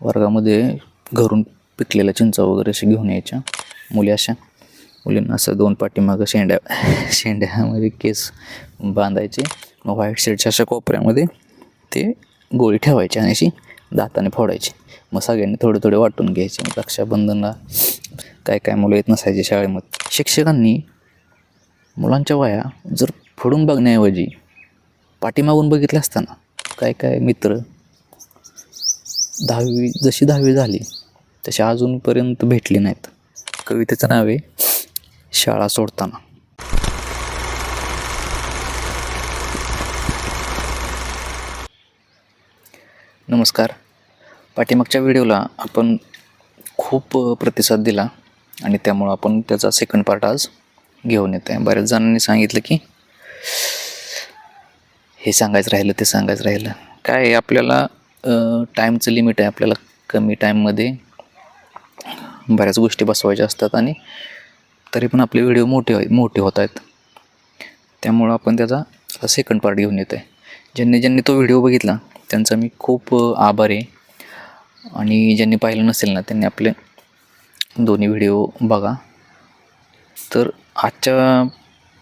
वर्गामध्ये घरून पिकलेल्या चिंचा वगैरे अशी घेऊन यायच्या. मुली अशा. मुलींना असं दोन पाठीमागं शेंड्या शेंड्यामध्ये केस बांधायचे. मग व्हाईट शेडच्या अशा कोपऱ्यामध्ये ते गोळी ठेवायची आणि अशी दाताने फोडायची. मग सगळ्यांनी थोडे थोडे वाटून घ्यायचे. मग रक्षाबंधनला काय काय मुलं येत नसायचे शाळेमध्ये. शिक्षकांनी मुलांच्या वया जर फोडून बघण्याऐवजी पाठीमागून बघितलं असताना काय काय मित्र दहावी जशी दहावी झाली तशी अजूनपर्यंत भेटली नाहीत. कवितेचं नाव आहे शाळा सोडताना. नमस्कार. पाठीमागच्या व्हिडिओला आपण खूप प्रतिसाद दिला आणि त्यामुळं आपण त्याचा सेकंड पार्ट आज घेऊन येतो आहे बऱ्याच जणांनी सांगितलं की हे सांगायचं राहिलं ते सांगायचं राहिलं. काय आहे, आपल्याला टाईमचं लिमिट आहे आपल्याला कमी टाईममध्ये बऱ्याच गोष्टी बसवायच्या असतात आणि तरी पण आपले व्हिडिओ मोठे मोठे होत आहेत. त्यामुळं आपण त्याचा सेकंड पार्ट घेऊन येतो आहे ज्यांनी ज्यांनी तो व्हिडिओ बघितला त्यांचा मी खूप आभार आहे. आणि ज्यांनी पाहिलं नसेल ना त्यांनी आपले दोन्ही व्हिडिओ बघा. तर आजच्या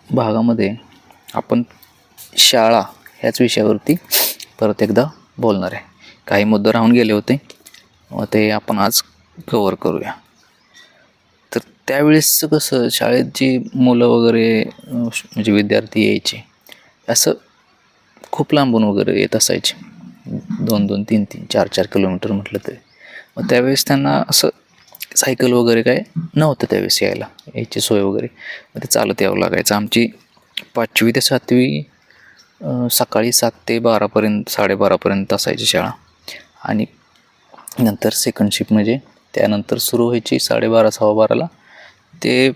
भागामध्ये आपण शाळा ह्याच विषयावरती परत एकदा बोलणार आहे. काही मुद्दे राहून गेले होते. व ते आपण आज कवर करूया. तर त्यावेळेस कसं शाळेत जी मुलं वगैरे म्हणजे विद्यार्थी यायचे असं खूप लांबून वगैरे येत असायचे. दोन दोन तीन तीन चार चार किलोमीटर म्हटलं तरी. मग त्यावेळेस त्यांना असं सायकल वगैरे काय नव्हतं त्यावेळेस यायला यायची सोय वगैरे. मग ते चालत यावं लागायचं. आमची पाचवी ते सातवी सकाळी सात ते बारापर्यंत साडेबारापर्यंत असायची शाळा. आणि नंतर सेकंड शिफ्ट म्हणजे त्यानंतर सुरू व्हायची साडेबारा सव्वा बाराला ते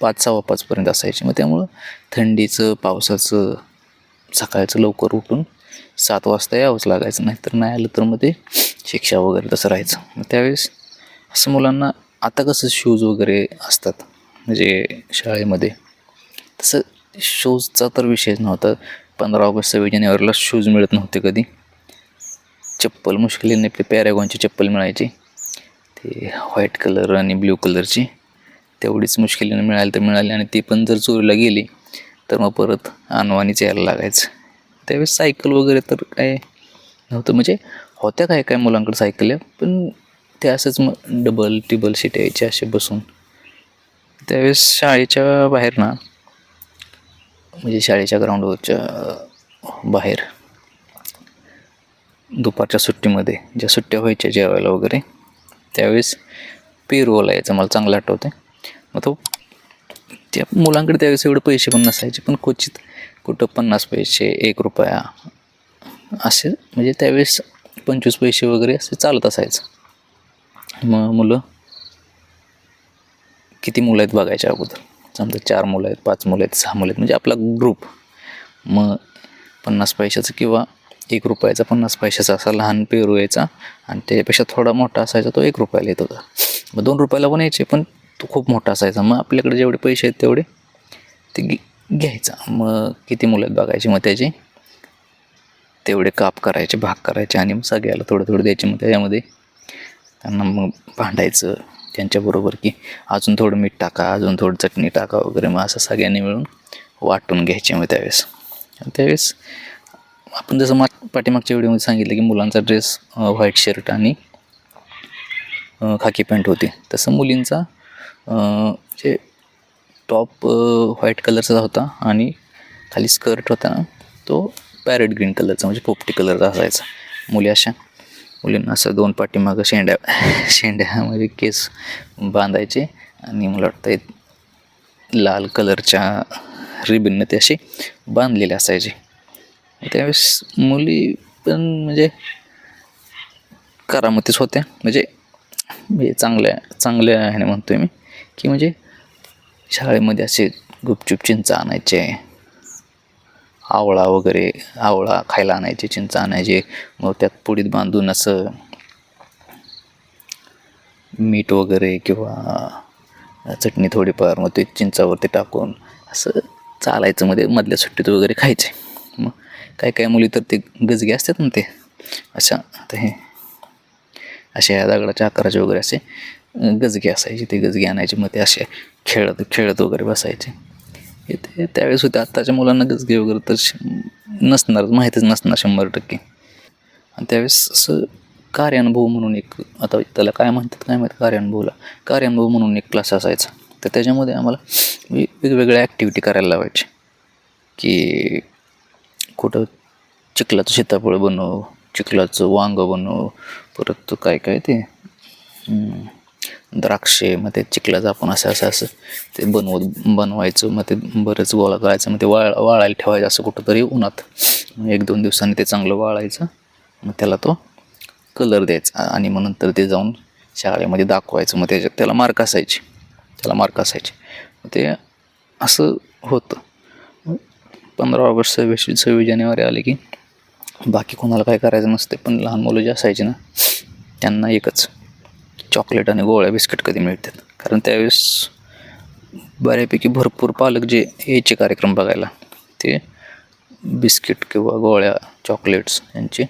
पाच सव्वा पाचपर्यंत असायची. मग त्यामुळं थंडीचं पावसाचं सकाळचं लवकर उठून सात वाजता यावंच लागायचं. नाहीतर नाही आलं तर मग ते शिक्षा वगैरे तसं राहायचं. मग त्यावेळेस असं मुलांना आता कसं शूज वगैरे असतात म्हणजे शाळेमध्ये तसं शूजचा तर विषयच नव्हता. पंधरा ऑगस्ट सव्वीस जानेवारीला शूज मिळत नव्हते कधी. चप्पल मुश्किलीने आपली पॅरागॉनची चप्पल मिळायची. ते व्हाईट कलर आणि ब्ल्यू कलरची तेवढीच मुश्किलीने मिळाली तर मिळाली आणि ती पण जर चोरीला गेली तर मग परत आणवानीच यायला लागायचं. त्यावेळेस सायकल वगैरे तर काय नव्हतं. म्हणजे होत्या काय काय मुलांकडे सायकल पण ते असंच मग डबल टिबल सीट यायचे असे बसून. त्यावेळेस शाळेच्या बाहेर ना म्हणजे शाळेच्या ग्राउंडवरच्या बाहेर दुपारच्या सुट्टीमध्ये ज्या सुट्ट्या व्हायच्या जेवायला वगैरे त्यावेळेस पेरूवाला यायचा मला चांगलं आठवतं मग तो त्या मुलांकडे त्यावेळेस एवढे पैसे पण नसायचे पण क्वचित कुठं पन्नास पैसे एक रुपया असे म्हणजे त्यावेळेस पंचवीस पैसे वगैरे असे चालत असायचं. मग मुलं किती मुलं आहेत बघायच्या अगोदर? समजा चार मुलं आहेत पाच मुलं आहेत सहा मुलं आहेत म्हणजे आपला ग्रुप मग पन्नास पैशाचं किंवा एक रुपयाचा पन्नास पैशाचा असा लहान पेरू यायचा आणि त्याच्यापेक्षा थोडा मोठा असायचा तो एक रुपयाला येत होता. मग दोन रुपयाला पण यायचे पण तो खूप मोठा असायचा. मग आपल्याकडे जेवढे पैसे आहेत तेवढे ते घे घ्यायचा. मग किती मुलं आहेत बघायची मग त्याचे तेवढे काप करायचे भाग करायचे आणि मग सगळ्याला थोडं थोडं द्यायचे. मग त्याच्यामध्ये त्यांना मग भांडायचं त्यांच्याबरोबर की अजून थोडं मीठ टाका अजून थोडं चटणी टाका वगैरे. मग असं सगळ्यांनी मिळून वाटून घ्यायचे मग त्यावेळेस. आणि त्यावेळेस आपण जसं मा पाठीमागच्या व्हिडिओमध्ये सांगितलं की मुलांचा ड्रेस व्हाईट शर्ट आणि खाकी पॅन्ट होती. तसं मुलींचा जे म्हणजे टॉप व्हाईट कलरचा होता आणि खाली स्कर्ट होता ना तो पॅरेट ग्रीन कलरचा म्हणजे पोपटी कलरचा असायचा. मुली अशा. मुलींना असं दोन पाठीमागं शेंड्या शेंड्यामध्ये केस बांधायचे आणि मला वाटतं एक लाल कलरच्या रिबिनने ते असे बांधलेले असायचे. त्यावेळेस मुली पण म्हणजे करामतीच होत्या. म्हणजे चांगल्या चांगल्या ह्याने म्हणतोय मी की म्हणजे शाळेमध्ये असे गुपचूप चिंच आणायचे आवळा वगैरे आवळा खायला आणायचे चिंच आणायचे मग त्यात पुडीत बांधून असं मीठ वगैरे किंवा चटणी थोडीफार मग ते चिंचावरती टाकून असं चालायचं मध्ये मधल्या सुट्टीत वगैरे खायचे. मग काही काही मुली तर ते गजगे असतात ना ते. अशा आता हे अशा या दगडाच्या आकाराचे वगैरे असे गजगे असायचे ते गजगे आणायचे मग ते असे खेळत खेळत वगैरे बसायचे. हे ते त्यावेळेस होते आत्ताच्या मुलांना गजगे वगैरे तर श- नसणार माहीतच नसणार शंभर टक्के. आणि त्यावेळेस असं कार्यानुभव म्हणून एक आता त्याला काय म्हणतात काय माहीत कार्यानुभवला. कार्यानुभव म्हणून एक क्लास असायचा. तर त्याच्यामध्ये आम्हाला वेगवेगळ्या ॲक्टिव्हिटी करायला लावायचे. की कुठं चिखलाचं सीताफळ बनव चिखलाचं वांग बनव परत काय काय ते द्राक्षे मग ते चिखलाचं आपण असं असं असं ते बनवत बनवायचं मग ते बरेच गोळा करायचं मग ते वाळ वाळायला ठेवायचं असं कुठंतरी उन्हात. मग एक दोन दिवसांनी ते चांगलं वाळायचं मग त्याला तो कलर द्यायचा आणि मग नंतर ते जाऊन शाळेमध्ये दाखवायचं मग त्याच्यात त्याला मार्क असायचे त्याला मार्क असायचे. मग ते असं होतं. पंधरा ऑगस्ट सव्वीस सव्वीस जानेवारी आले की बाकी कोणाला काय करायचं नसते पण लहान मुलं जे असायचे ना त्यांना एकच चॉकलेट आणि गोळ्या बिस्किट कधी मिळतात. कारण त्यावेळेस बऱ्यापैकी भरपूर पालक जे यायचे कार्यक्रम बघायला ते बिस्किट किंवा गोळ्या चॉकलेट्स यांचे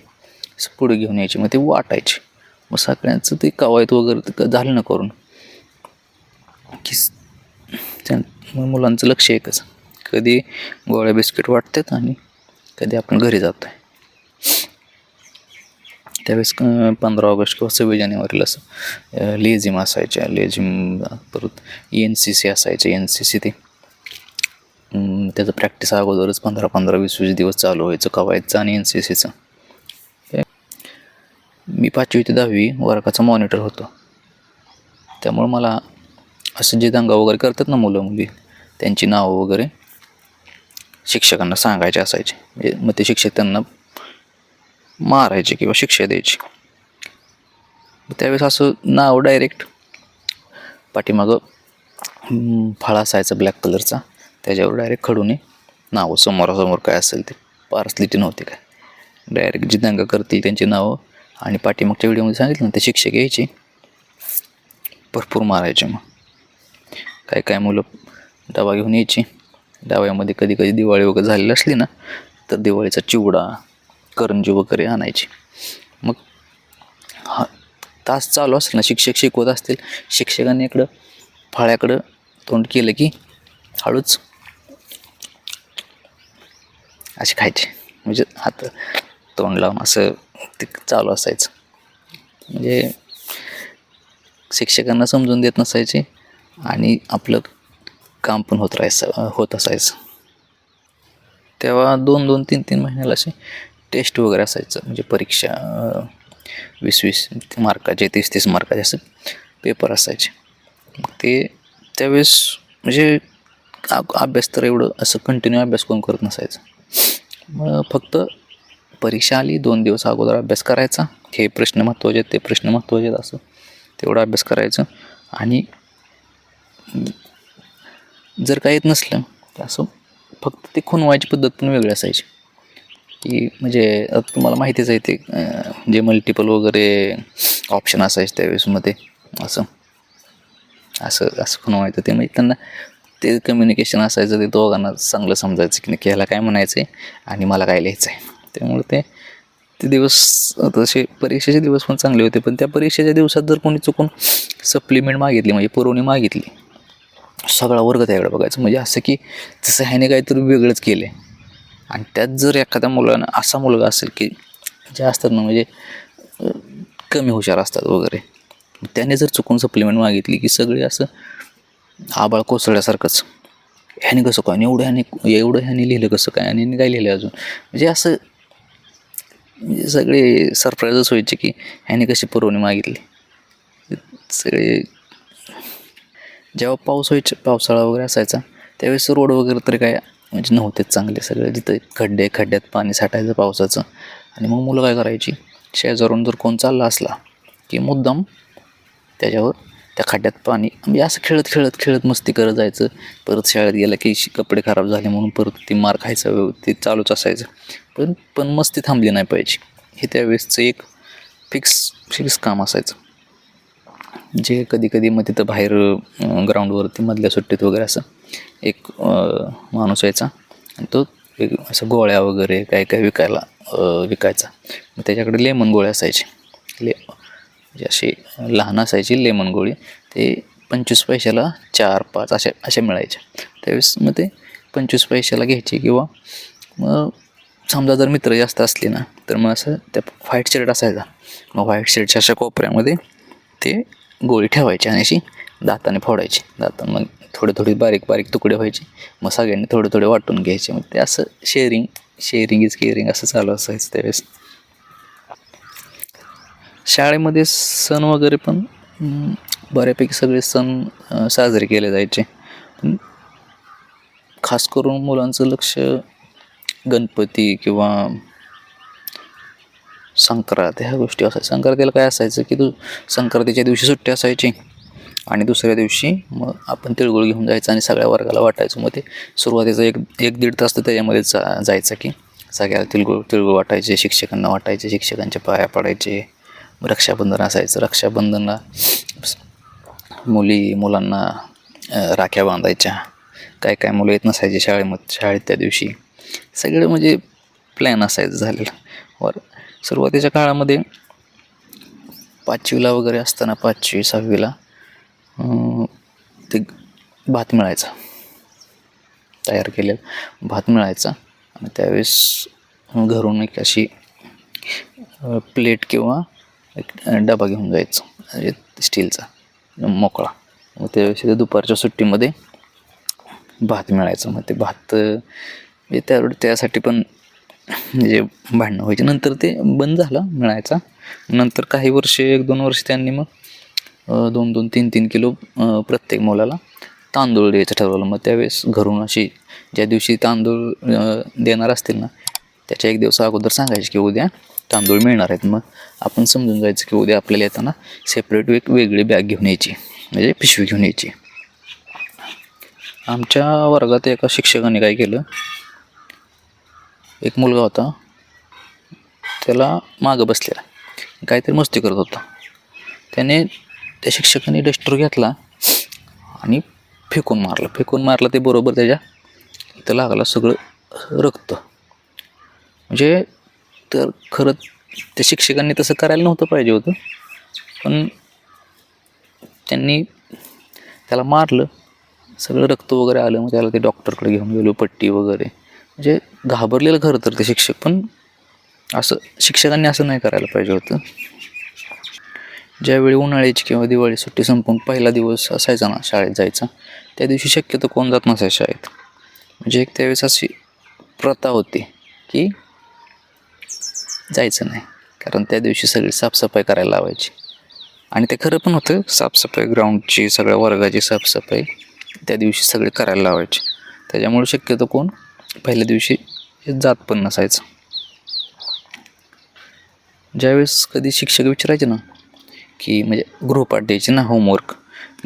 पुढे घेऊन यायचे. मग ते वाटायचे. मग सगळ्यांचं ते कवायत वगैरे क- झालं ना करून की त्या मग मुलांचं लक्ष एकच. कधी गोळ्या बिस्किट वाटतात आणि कधी आपण घरी जातो आहे त्यावेळेस पंधरा ऑगस्ट किंवा सव्वीस जानेवारीला असं लेझिम असायच्या. लेझिम परत एन सी सी असायचे. एन सी सी ते त्याचं प्रॅक्टिस अगोदरच पंधरा पंधरा वीस वीस दिवस चालू व्हायचं कवायचं आणि एन सी सीचं मी पाचवी ते दहावी वर्गाचा मॉनिटर होतो. त्यामुळं मला असं जे दंगा वगैरे करतात ना मुलं मुली त्यांची नावं वगैरे शिक्षकांना सांगायचे असायचे. म्हणजे मग ते शिक्षक त्यांना मारायचे किंवा शिक्षा द्यायची. त्यावेळेस असं नाव डायरेक्ट पाठीमागं फळा असायचा ब्लॅक कलरचा त्याच्यावर डायरेक्ट खडूने नावं समोरासमोर काय असेल ते पार्सलिटी नव्हती काय. डायरेक्ट जी दंगा करतील त्यांची नावं आणि पाठीमागच्या व्हिडिओमध्ये सांगितलं ना ते शिक्षक यायचे. भरपूर मारायचे मग. काय काय मुलं डबा घेऊन यायची. डाव्यामध्ये कधी कधी दिवाळी वगैरे झालेली असली ना तर दिवाळीचा चिवडा करंजी वगैरे आणायची. मग हा तास चालू असेल ना शिक्षक शिकवत असतील शिक्षकांनी इकडं फळ्याकडं तोंड केलं की हळूच असे खायचे. म्हणजे हात तोंड लावून असं ते चालू असायचं. म्हणजे शिक्षकांना समजून देत नसायचे आणि आपलं काम पण होत राहायचं होत असायचं. तेव्हा दोन दोन तीन तीन महिन्याला असे टेस्ट वगैरे असायचं. म्हणजे परीक्षा वीस वीस मार्काचे तीस तीस मार्काचे असं पेपर असायचे. मग ते त्यावेळेस म्हणजे अभ्यास तर एवढं असं कंटिन्यू अभ्यास कोण करत नसायचं. मग फक्त परीक्षा आली दोन दिवस अगोदर अभ्यास करायचा. हे प्रश्न महत्त्वाचे आहेत ते प्रश्न महत्त्वाचे आहेत असं तेवढा अभ्यास करायचं. आणि जर काय येत नसलं तर असं फक्त ते खुणवायची पद्धत पण वेगळी असायची. की म्हणजे तुम्हाला माहितीच आहे ते जे मल्टिपल वगैरे ऑप्शन असायचे त्यावेळेसमध्ये असं. असं असं खुणवायचं ते. म्हणजे त्यांना ते कम्युनिकेशन असायचं ते दोघांना चांगलं समजायचं की नक्की ह्याला काय म्हणायचं आहे आणि मला काय लिहायचं आहे त्यामुळे ते ते दिवस तसे परीक्षेचे दिवस पण चांगले होते पण त्या परीक्षेच्या दिवसात जर कोणी चुकून सप्लिमेंट मागितली म्हणजे पुरवणी मागितली सगळा वर्ग त्याकडे बघायचं. म्हणजे असं की जसं ह्याने काहीतरी वेगळंच केलं आहे आणि त्यात जर एखाद्या मुलानं असा मुलगा असेल की जे असतात ना म्हणजे कमी हुशार असतात वगैरे त्याने जर चुकून सप्लिमेंट मागितली की सगळे असं आबाळ कोसळल्यासारखंच ह्याने कसं काय? आणि एवढं ह्याने एवढं ह्याने लिहिलं कसं काय? आणि ह्याने काय लिहिलं अजून? म्हणजे असं म्हणजे सगळे सरप्राईजच व्हायचे की ह्याने कशी पुरवणी मागितली? सगळे जेव्हा पाऊस व्हायचे पावसाळा वगैरे असायचा त्यावेळेस रोड वगैरे तर काय म्हणजे नव्हतेच चांगले सगळे. जिथे खड्डे खड्ड्यात पाणी साठायचं पावसाचं. आणि मग मुलं काय करायची शेजारून जर कोण चालला असला की मुद्दाम त्याच्यावर त्या खड्ड्यात पाणी म्हणजे असं खेळत खेळत खेळत मस्ती करत जायचं. परत शाळेत गेलं की शी- कपडे खराब झाले म्हणून परत ती मार खायचं व्यव- ते चालूच असायचं. पण पण मस्ती थांबली नाही पाहिजे. हे त्यावेळेसचं एक फिक्स फिक्स काम असायचं. जे कधी कधी मग तिथं बाहेर ग्राउंडवरती मधल्या सुट्टीत वगैरे असं एक माणूस यायचा. तो एक असं गोळ्या वगैरे काय काय विकायला विकायचा. मग त्याच्याकडे लेमन गोळ्या असायचे. ले म्हणजे अशी लहान असायची लेमन गोळी. ते पंचवीस पैशाला चार पाच अशा अशा मिळायच्या. त्यावेळेस मग ते पंचवीस पैशाला घ्यायची किंवा मग समजा जर मित्र जास्त असले ना तर मग असं त्या व्हाईट शर्ट असायचा. मग व्हाईट शर्टच्या अशा कोपऱ्यामध्ये ते गोळी ठेवायची आणि अशी दाताने फोडायची. दाता मग थोडे थोडे बारीक बारीक तुकडे व्हायचे. मग सगळ्यांनी थोडे थोडे वाटून घ्यायचे. मग ते असं शेअरिंग शेअरिंग इज केअरिंग असं चालू असायचं त्यावेळेस. शाळेमध्ये सण वगैरे पण बऱ्यापैकी सगळे सण साजरे केले जायचे. पण खास करून मुलांचं लक्ष गणपती किंवा संक्रांत ह्या गोष्टी असायच्या. संक्रांतीला काय असायचं की तू संक्रांतीच्या दिवशी सुट्टी असायची. आणि दुसऱ्या दिवशी मग आपण तिळगुळ घेऊन जायचं आणि सगळ्या वर्गाला वाटायचं. मग ते सुरुवातीचं एक एक दीड तास तर त्याच्यामध्ये जा जायचं की सगळ्याला तिळगुळ तिळगुळ वाटायचे शिक्षकांना वाटायचे शिक्षकांच्या पाया पडायचे. रक्षाबंधन असायचं. रक्षाबंधनला मुली मुलांना राख्या बांधायच्या. काय काय मुलं येत नसायचे शाळेमध्ये शाळेत त्या दिवशी. सगळं म्हणजे प्लॅन असायचं झालेलं. वर सुरुवातीच्या काळामध्ये पाचवीला वगैरे असताना पाचवी सहावीला ते भात मिळायचा. तयार केलेला भात मिळायचा. आणि त्यावेळेस घरून एक अशी प्लेट किंवा एक डबा घेऊन जायचं. म्हणजे स्टीलचा मोकळा. मग त्यावेळेस ते दुपारच्या सुट्टीमध्ये भात मिळायचं. मग ते भात त्यावर म्हणजे त्या त्यासाठी पण म्हणजे भांडणं व्हायचे. नंतर ते बंद झालं मिळायचा नंतर काही वर्ष एक दोन वर्ष त्यांनी मग दोन दोन तीन तीन किलो प्रत्येक मुलाला तांदूळ द्यायचं ठरवलं. मग त्यावेळेस घरून अशी ज्या दिवशी तांदूळ देणार असतील ना त्याच्या एक दिवस अगोदर सांगायचे की उद्या तांदूळ मिळणार आहेत. मग आपण समजून जायचं की उद्या आपल्याला येताना सेपरेट एक वेगळी बॅग घेऊन यायची. म्हणजे पिशवी घेऊन यायची. आमच्या वर्गात एका शिक्षकाने काय केलं एक मुलगा होता. त्याला मागं बसलेला. काहीतरी मस्ती करत होता. त्याने त्या शिक्षकाने डस्टर घेतला आणि फेकून मारलं. फेकून मारलं ते बरोबर त्याच्या इथं लागला सगळं रक्त. म्हणजे तर खरं त्या शिक्षकांनी तसं करायला नव्हतं पाहिजे होतं. पण त्यांनी त्याला मारलं. सगळं रक्त वगैरे आलं. मग त्याला ते डॉक्टरकडे घेऊन गेलो पट्टी वगैरे. म्हणजे घाबरलेलं खरं तर ते शिक्षक पण असं शिक्षकांनी असं नाही करायला पाहिजे होतं. ज्यावेळी उन्हाळ्याची किंवा दिवाळी सुट्टी संपून पहिला दिवस असायचा ना शाळेत जायचा त्या दिवशी शक्यतो कोण जात नसायचं शाळेत. म्हणजे एक त्यावेळेस अशी प्रथा होती की जायचं नाही कारण त्या दिवशी सगळी साफसफाई करायला लावायची. आणि ते खरं पण होतं साफसफाई ग्राउंडची सगळ्या वर्गाची साफसफाई त्या दिवशी सगळी करायला लावायची. त्याच्यामुळे शक्यतो कोण पहिल्या दिवशी जात पण नसायचं. ज्यावेळेस कधी शिक्षक विचारायचे ना की म्हणजे गृहपाठ द्यायचे ना होमवर्क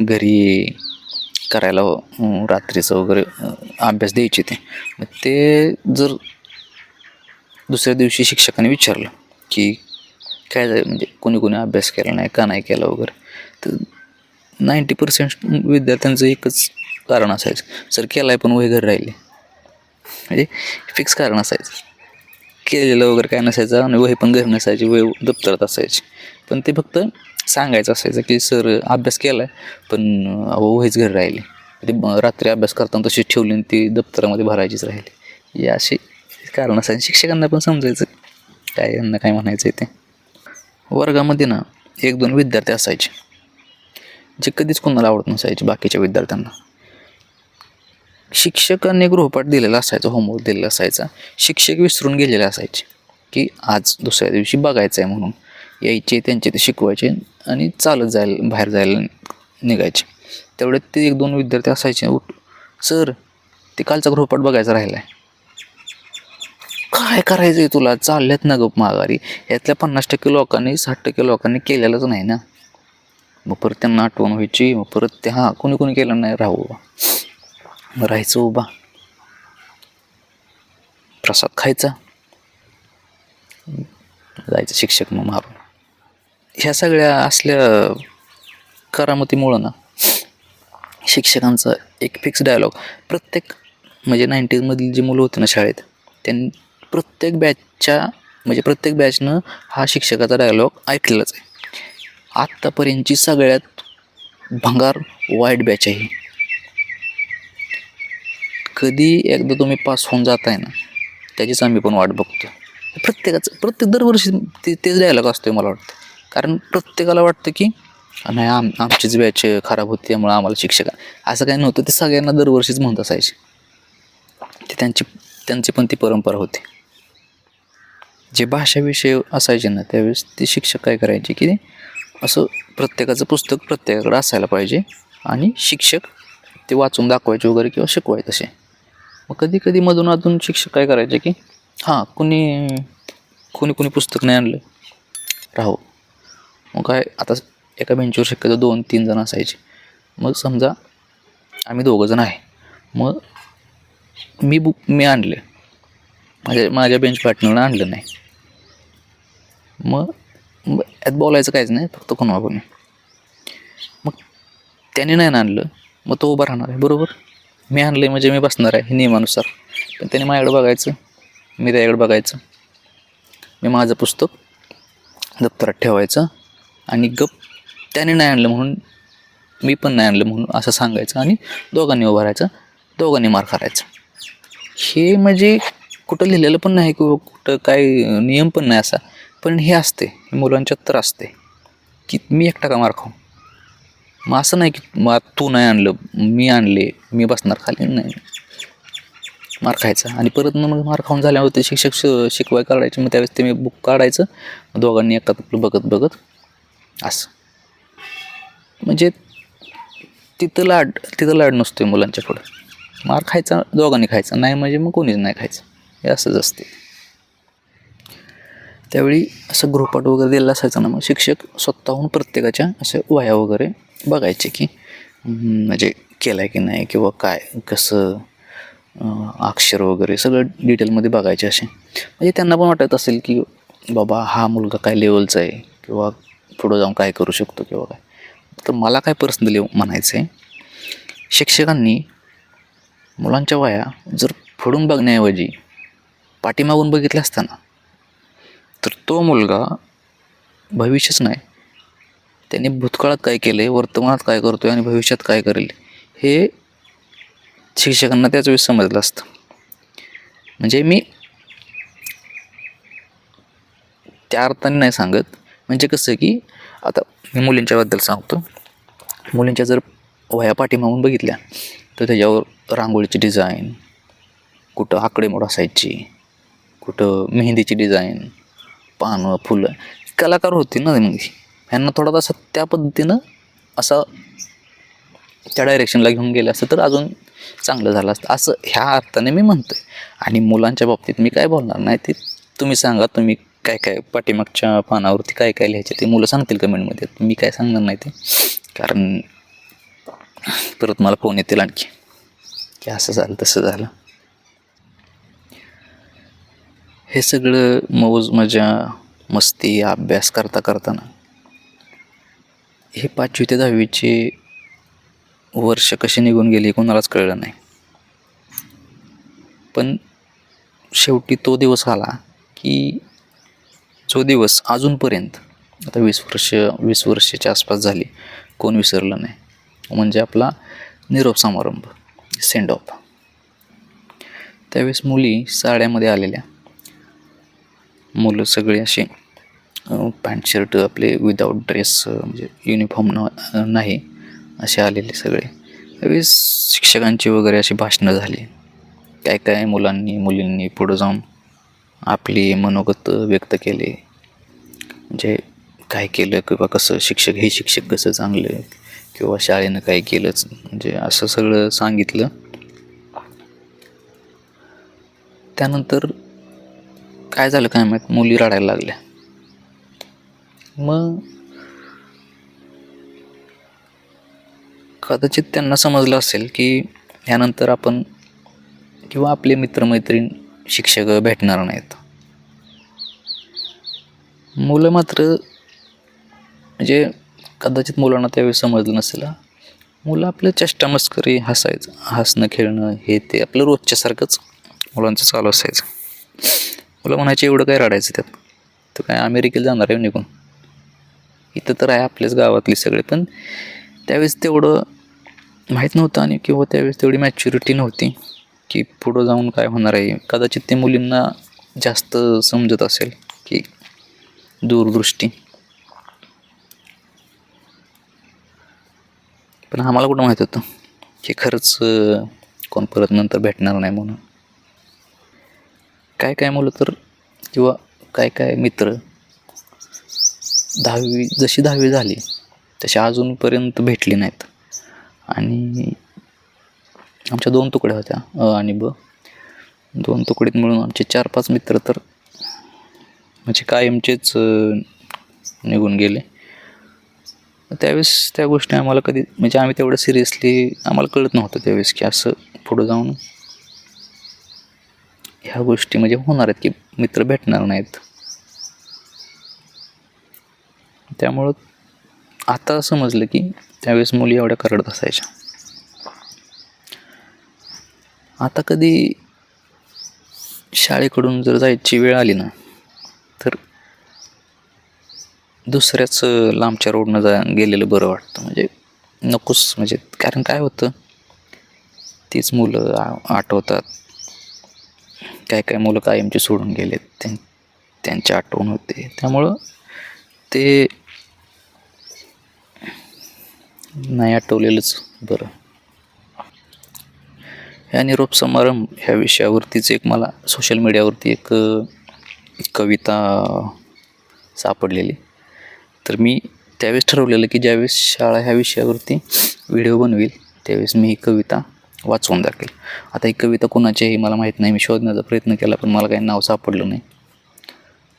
घरी करायला रात्रीचं वगैरे अभ्यास द्यायचे ते. मग ते जर दुसऱ्या दिवशी शिक्षकाने विचारलं की काय झालं म्हणजे कोणी कोणी अभ्यास केला नाही का नाही केला वगैरे तर नाईंटी पर्सेंट विद्यार्थ्यांचं एकच कारण असायचं सर केला आहे पण वय घरी राहिले. म्हणजे फिक्स कारण असायचं. केलेलं वगैरे काय नसायचं आणि वही पण घरी नसायची वय दप्तरात असायची. पण ते फक्त सांगायचं असायचं की सर अभ्यास केला आहे पण अहो वहीच घरी राहिली. ते रात्री अभ्यास करताना तशी ठेवली आणि ती दप्तरामध्ये भरायचीच राहिली. या अशी कारण असायची. शिक्षकांना पण समजायचं. काय यांना काय म्हणायचं आहे ते. वर्गामध्ये ना एक दोन विद्यार्थी असायचे जे कधीच कोणाला आवडत नसायचे बाकीच्या विद्यार्थ्यांना. शिक्षकांनी गृहपाठ दिलेला असायचा होमवर्क दिलेला असायचा. शिक्षक विसरून गेलेले असायचे की आज दुसऱ्या दिवशी बघायचं आहे म्हणून. यायचे त्यांचे ते शिकवायचे आणि चालत जायला बाहेर जायला निघायचे. तेवढ्यात ते एक दोन विद्यार्थी असायचे उठ सर ते कालचा गृहपाठ बघायचा राहिला आहे काय करायचं आहे तुला? चालल्यात ना गप माघारी. यातल्या पन्नास टक्के लोकांनी साठ टक्के लोकांनी केलेलंच नाही ना. मग परत त्यांना आठवण व्हायची मग परत ते हां कोणी कोणी केलं नाही राहू. बा राहायचं उभा. प्रसाद खायचा. जायचं शिक्षक मग मारून. ह्या सगळ्या असल्या करामतीमुळं ना शिक्षकांचा एक फिक्स डायलॉग प्रत्येक म्हणजे नाईन्टीजमधली जी मुलं होती ना शाळेत त्यांनी प्रत्येक बॅचच्या म्हणजे प्रत्येक बॅचनं हा शिक्षकाचा डायलॉग ऐकलेलाच आहे. आत्तापर्यंतची सगळ्यात भंगार वाईट बॅच आहे ही. कधी एकदा तुम्ही पास होऊन जाताय ना त्याचीच आम्ही पण वाट बघतो. प्रत्येकाचं प्रत्येक दरवर्षी ते तेच डायलॉग असतोय मला वाटतं. कारण प्रत्येकाला वाटतं की नाही आम आमचीच बॅच खराब होती त्यामुळे आम्हाला शिक्षक असं काही नव्हतं ते सगळ्यांना दरवर्षीच म्हणत असायचे. ते त्यांची त्यांची पण ती परंपरा होती. जे भाषाविषय असायचे ना त्यावेळेस ते शिक्षक काय करायचे की असं प्रत्येकाचं पुस्तक प्रत्येकाकडे असायला पाहिजे आणि शिक्षक ते वाचून दाखवायचे वगैरे किंवा शिकवायचे तसे मग कधी कधी मधून अधून शिक्षक काय करायचे की हां कुणी कुणी कुणी पुस्तक नाही आणलं. राहो. मग काय आता एका बेंचवर शक्यतो दोन तीन जण असायचे. मग समजा आम्ही दोघं जण आहे. मग मी बुक मी आणले. माझ्या माझ्या बेंच पार्टनरनं आणलं नाही. मग यात बोलायचं काहीच नाही फक्त कोणा कोणी मग त्याने नाही ना आणलं. मग तो उभा राहणार आहे बरोबर? मी आणलं आहे म्हणजे मी बसणार आहे नियमानुसार. पण त्याने माझ्याकडे बघायचं मी त्याच्याकडे बघायचं. मी माझं पुस्तक दप्तरात ठेवायचं आणि गप त्याने नाही आणलं म्हणून मी पण नाही आणलं म्हणून असं सांगायचं आणि दोघांनी उभं राहायचं दोघांनी मार करायचा हे म्हणजे कुठं लिहिलेलं पण नाही किंवा कुठं काय नियम पण नाही असा. पण हे असते मुलांच्यात तर असते की मी एकटा का मार खाऊ? मग असं नाही की मग तू नाही आणलं मी आणले मी बसणार खाली नाही. मार खायचा. आणि परत मग मार खाऊन झाल्यावर ते शिक्षक शिकवाय काढायचे मग त्यावेळेस ते मी बुक काढायचं. मग दोघांनी एका बघत बघत. असं. म्हणजे तिथं लाड तिथं लाड नसतोय मुलांच्या पुढं. मार खायचा दोघांनी खायचा. नाही म्हणजे मग कोणीच नाही खायचं. हे असंच असते त्यावेळी असं गृहपाठ वगैरे दिलेला असायचा ना मग शिक्षक स्वतःहून प्रत्येकाच्या असं वया वगैरे बघायचे की म्हणजे केलं आहे की नाही किंवा काय कसं अक्षर वगैरे सगळं डिटेलमध्ये बघायचे असे. म्हणजे त्यांना पण वाटत असेल की बाबा हा मुलगा काय लेवलचा आहे किंवा पुढं जाऊन काय करू शकतो किंवा काय. तर मला काय पर्सनली म्हणायचं आहे शिक्षकांनी मुलांच्या वया जर फोडून बघण्याऐवजी पाठीमागून बघितलं असताना तर तो मुलगा भविष्यच नाही त्यांनी भूतकाळात काय केलं आहे वर्तमानात काय करतो आहे आणि भविष्यात काय करेल हे शिक्षकांना त्याच वेळेस समजलं असतं. म्हणजे मी त्या अर्थाने नाही सांगत. म्हणजे कसं की आता मी मुलींच्याबद्दल सांगतो. मुलींच्या जर वया पाठीमागून बघितल्या तर त्याच्यावर रांगोळीची डिझाईन कुठं आकडेमोड असायची कुठं मेहंदीची डिझाईन पानं फुलं कलाकार होती ना मग ह्यांना थोडा तसा त्या पद्धतीनं असा त्या डायरेक्शनला घेऊन गेलं असतं तर अजून चांगलं झालं असतं. असं ह्या अर्थाने मी म्हणतो आहे आणि मुलांच्या बाबतीत मी काय बोलणार नाही ते तुम्ही सांगा तुम्ही काय काय पाठीमागच्या पानावरती काय काय लिहायचे ते मुलं सांगतील कमेंटमध्ये. मी काय सांगणार नाही ते. कारण परत मला फोन येतील आणखी. की असं झालं तसं झालं. हे सगळं मौज मजा मस्ती अभ्यास करता करताना हे पाचवी ते दहावीचे वर्ष कसे निघून गेले कोणालाच कळलं नाही. पण शेवटी तो दिवस आला की जो दिवस अजूनपर्यंत आता वीस वर्ष वीस वर्षाच्या आसपास झाली कोण विसरलं नाही. म्हणजे आपला निरोप समारंभ सेंड ऑफ त्यावेळेस मुली साड्यामध्ये आलेल्या. मुलं सगळी असे पॅन्ट शर्ट आपले विदाऊट ड्रेस म्हणजे युनिफॉर्म न नाही असे आलेले सगळे. त्यावेळी शिक्षकांची वगैरे अशी भाषणं झाली. काय काय मुलांनी मुलींनी पुढं जाऊन आपली मनोगत व्यक्त केले. म्हणजे काय केलं किंवा कसं शिक्षक हे शिक्षक कसं चांगलं किंवा शाळेनं काय केलंच म्हणजे असं सगळं सांगितलं. त्यानंतर काय झालं काय माहीत? मुली रडायला लागल्या. मग? कदाचित त्यांना समजलं असेल की ह्यानंतर आपण किंवा आपले मित्रमैत्रीण शिक्षक भेटणार नाहीत. मुलं मात्र म्हणजे कदाचित मुलांना त्यावेळी समजलं नसेल मुलं आपलं चेष्टा मस्करी हसायचं हसणं खेळणं हे ते आपलं रोजच्यासारखंच मुलांचं चालू असायचं. मुलं म्हणायचे एवढं काय रडायचं त्यात? तर काय अमेरिकेला जाणार आहे निघून? इथं तर आहे आपल्याच गावातली सगळे पण त्यावेळेस तेवढं माहीत नव्हतं आणि किंवा त्यावेळेस तेवढी मॅच्युरिटी नव्हती की पुढं जाऊन काय होणार आहे. कदाचित ते मुलींना जास्त समजत असेल की दूरदृष्टी. पण आम्हाला कुठं माहीत होतं की खरंच कोण परत नंतर भेटणार नाही म्हणून. काय काय मुलं तर किंवा काय काय मित्र दहावी जशी दहावी झाली तशी अजूनपर्यंत भेटली नाहीत. आणि आमच्या दोन तुकड्या होत्या अ आणि ब. दोन तुकडीत मिळून आमचे चार पाच मित्र तर म्हणजे कायमचेच निघून गेले. त्यावेळेस त्या गोष्टी आम्हाला कधी म्हणजे आम्ही तेवढं सिरियसली आम्हाला कळत नव्हतं त्यावेळेस की असं पुढं जाऊन ह्या गोष्टी म्हणजे होणार आहेत की मित्र भेटणार नाहीत. त्यामुळं आता समजलं की त्यावेळेस मुली एवढ्या करडत असायच्या. आता कधी शाळेकडून जर जायची वेळ आली ना तर दुसऱ्याच लांबच्या रोडनं जा गेलेलं बरं वाटतं. म्हणजे नकोच म्हणजे कारण काय होतं? तीच मुलं आठवतात. काय काय मुलं कायमचे सोडून गेलेत त्यां त्यांची आठवण होते. त्यामुळं ते नाही आठवलेलंच बरं. ह्या निरोप समारंभ ह्या विषयावरतीच एक मला सोशल मीडियावरती एक कविता सापडलेली. तर मी त्यावेळेस ठरवलेलं की ज्यावेळेस शाळा ह्या विषयावरती व्हिडिओ बनवेल त्यावेळेस मी ही कविता वाचवून दाखवेल. आता ही कविता कोणाची आहे मला माहीत नाही मी शोधण्याचा प्रयत्न केला पण मला काही नाव सापडलं नाही.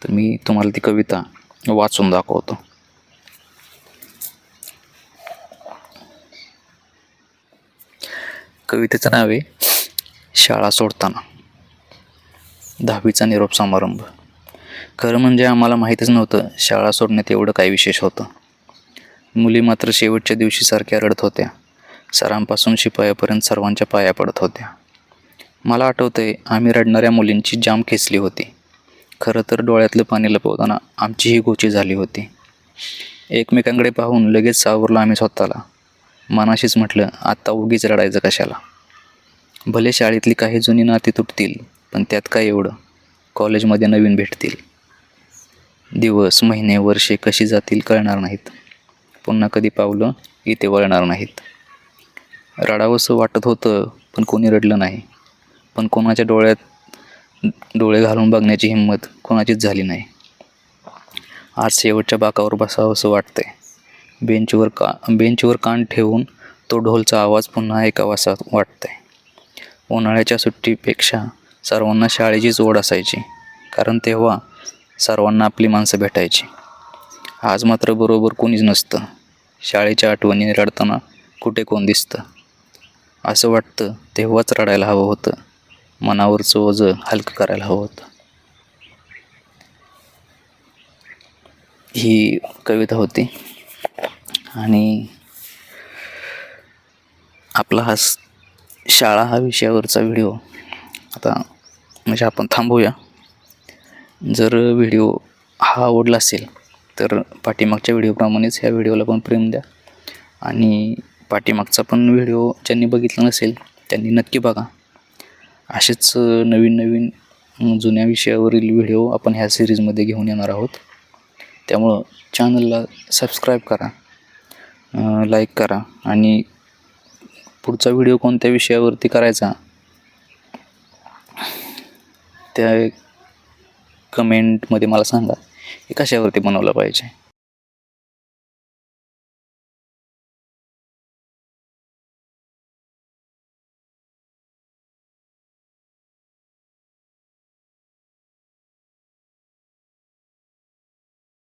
तर मी तुम्हाला ती कविता वाचून दाखवतो. कवितेचं नाव आहे शाळा सोडताना. दहावीचा निरोप समारंभ. खरं म्हणजे आम्हाला माहीतच नव्हतं शाळा सोडण्यात एवढं काय विशेष होतं. मुली मात्र शेवटच्या दिवशी सारख्या रडत होत्या. सरांपासून शिपायापर्यंत सर्वांच्या पाया पडत होत्या. मला आठवतंय आम्ही रडणाऱ्या मुलींची जाम खेचली होती. खरं तर डोळ्यातलं पाणी लपवताना आमचीही गोची झाली होती. एकमेकांकडे पाहून लगेच सावरलो आम्ही स्वतःला. मनाशीच म्हटलं आत्ता उगीच रडायचं कशाला? भले शाळेतली काही जुनी नाती तुटतील पण त्यात काय एवढं? कॉलेजमध्ये नवीन भेटतील. दिवस महिने वर्षे कशी जातील कळणार नाहीत. पुन्हा कधी पावलं इथे वळणार नाहीत. रडावंसं वाटत होतं पण कोणी रडलं नाही. पण कोणाच्या डोळ्यात डोळे घालून बघण्याची हिंमत कोणाचीच झाली नाही. आज शेवटच्या बाकावर बसावंसं वाटतंय. बेंचवर का बेंचवर कान ठेवून तो ढोलचा आवाज पुन्हा ऐकावासा वाटतंय. उन्हाळ्याच्या सुट्टीपेक्षा सर्वांना शाळेचीच ओढ असायची कारण तेव्हा सर्वांना आपली माणसं भेटायची. आज मात्र बरोबर कोणीच नसतं. शाळेच्या आठवणी रडताना कुठे कोण दिसतं? असं वाटतं तेव्हाच रडायला हवं होतं. मनावरचं ओझं हलकं करायला हवं होतं. ही कविता होती. आणि आपला हा स- शाळा हा विषयावरचा व्हिडिओ आता म्हणजे आपण थांबूया. जर व्हिडिओ हा आवडला असेल तर पाठीमागच्या व्हिडिओप्रमाणेच ह्या व्हिडिओला पण प्रेम द्या. आणि पाठीमागचा पण व्हिडिओ ज्यांनी बघितला नसेल त्यांनी नक्की बघा. असेच नवीन नवीन जुन्या विषयावरील व्हिडिओ आपण ह्या सिरीजमध्ये घेऊन येणार आहोत. त्यामुळं चॅनलला सबस्क्राईब करा. लाईक करा. आणि पुढचा व्हिडिओ कोणत्या विषयावरती करायचा? त्या कमेंटमध्ये मला सांगा की कशावरती बनवलं पाहिजे.